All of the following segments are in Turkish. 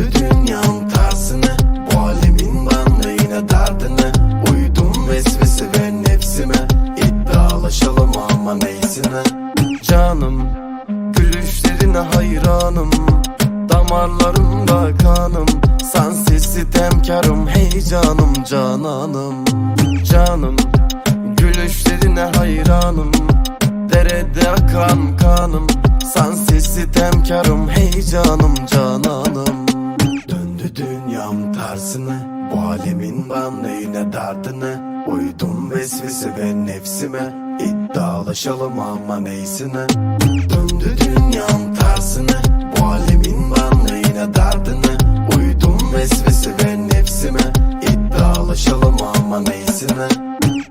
Gördü dünyanın tarzını Bu alemin bana yine dardını Uydum vesvese ve nefsime İddialaşalım ama neysine Canım Gülüşlerine hayranım Damarlarımda kanım. Sensiz sitemkarım heyecanım cananım. Canım Gülüşlerine hayranım Derede akan kanım. Sensiz sitemkarım heyecanım cananım. Ben neyine derdine? Uydum vesvese ve nefsime. İddialaşalım ama neysine? Döndü dünyam tersine. Bu alemin ben neyine derdine? Uydum vesvese ve nefsime İddialaşalım ama neysine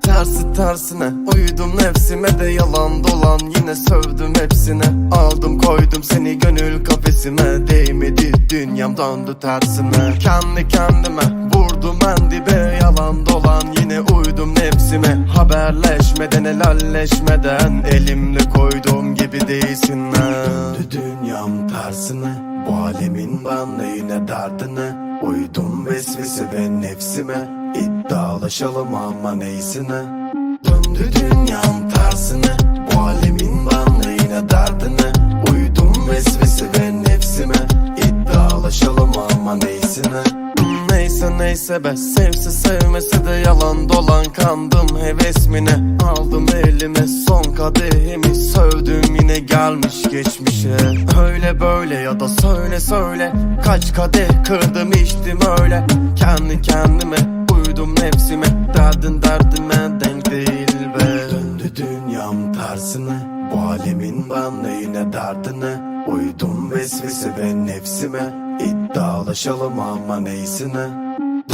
Tersi tersine uydum nefsime de yalan dolan. Yine sövdüm hepsine. Aldım koydum seni gönül kafesime. Değmedi dünyam döndü tersine. Kendi kendime vurdum en dibe Yalan dolan. Yine uydum nefsime. Haberleşmeden helalleşmeden. Elimle koyduğum gibi değilsin Döndü dünyam tersine. Bu alemin ben neyine derdine. Uydum vesvese ve nefsime İddialaşalım ama neysine Döndü dünyam tersine. Bu alemin ben neyine derdine. Uydum vesvese ve nefsime. İddialaşalım ama neysine Neyse neyse be. Sevse sevmese de yalan dolan Kandım hevesmine. Aldım elime son kadehimi. Sövdüm yine gelmiş geçmişe. Öyle böyle ya da söyle söyle. Kaç kadeh kırdım içtim öyle. Kendi kendime uydum nefsime. Derdin derdime denk değil be. Döndü dünyam tersine. Bu alemin ben neyine derdine? Uydum vesvese ve nefsime. İddialaşalım ama neysine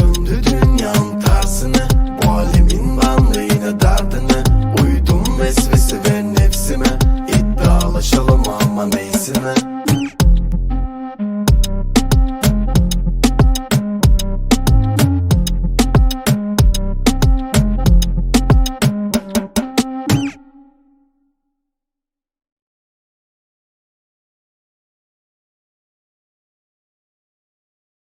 Döndü dünyam tersine. Bu alemin ben neyine derdine? Uydum vesvese ve nefsime. İddialaşalım ama neysine